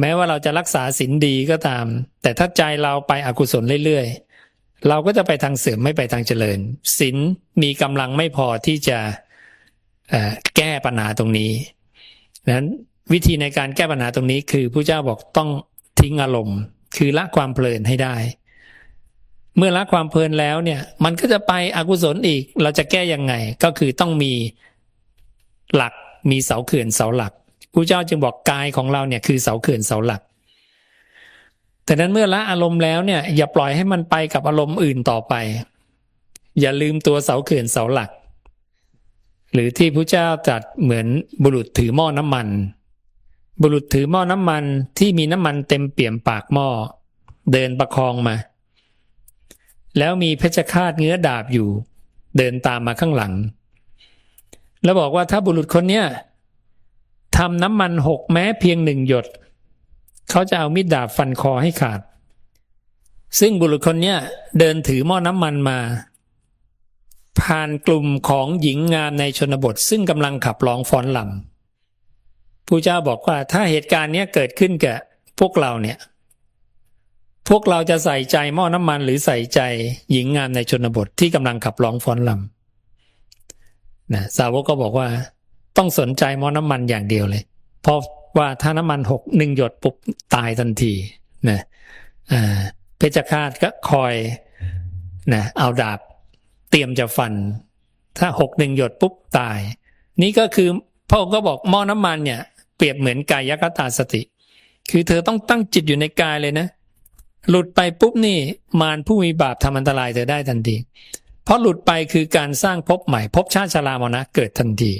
แม้ว่าเราจะรักษาศีลดีก็ตาม แต่ถ้าใจเราไปอกุศลเรื่อยๆ เราก็จะไปทางเสื่อมไม่ไปทางเจริญศีลมีกำลังไม่พอที่จะแก้ปัญหาตรงนี้นั้นวิธีในการแก้ปัญหาตรงนี้คือพระเจ้าบอกต้องทิ้งอารมณ์ คือละความเพลินให้ได้ เมื่อละความเพลินแล้วเนี่ย มันก็จะไปอกุศลอีก เราจะแก้ยังไงก็คือต้องมีหลักมีเสาเขื่อนเสาหลัก พระเจ้าจึงบอกกายของเราเนี่ยคือเสาเขื่อนเสาหลัก แต่นั้นเมื่อละอารมณ์แล้วเนี่ย อย่าปล่อยให้มันไปกับอารมณ์อื่นต่อไป อย่าลืมตัวเสาเขื่อนเสาหลัก หรือที่พระเจ้าตรัสเหมือนบุรุษถือหม้อน้ำมัน บุรุษถือหม้อน้ำมันที่มีน้ำมันเต็มเปี่ยมปากหม้อเดินประคองมา แล้วมีเพชฌฆาตเงื้อดาบอยู่ เดินตามมาข้างหลัง แล้วบอกว่าถ้าบุรุษคนเนี้ย ทำน้ำมันหกแม้เพียงหนึ่งหยด เขาจะเอามีดดาบฟันคอให้ขาด ซึ่งบุรุษคนเนี้ยเดินถือหม้อน้ำมันมา ผ่านกลุ่มของหญิงงามในชนบท ซึ่งกำลังขับร้องฟ้อนลำผู้เจ้าบอกว่าถ้าเหตุการณ์เนี้ยเกิดขึ้นกับพวกเราเนี่ย พวกเราจะใส่ใจหม้อน้ำมันหรือใส่ใจหญิงงามในชนบทที่กำลังขับร้องฟ้อนลำนะสาวกก็บอกว่า ต้องสนใจม้อน้ำมันอย่างเดียวเลย เพราะว่าถ้าน้ำมันหกหนึ่งหยดปุ๊บตายทันทีนะอ่าเพชฌฆาตก็คอยนะเอาดาบเตรียมจะฟัน ถ้าหกหนึ่งหยดปุ๊บตาย นี่ก็คือพระองค์ก็บอกหม้อน้ำมันเนี่ย เปรียบเหมือนกายคตาสติ คือเธอต้องตั้งจิตอยู่ในกายเลยนะ หลุดไปปุ๊บนี่มารผู้มีบาปทำอันตรายเธอได้ทันที เพราะหลุดไปคือการสร้างภพใหม่ภพชาติชรามรณะเกิดทันที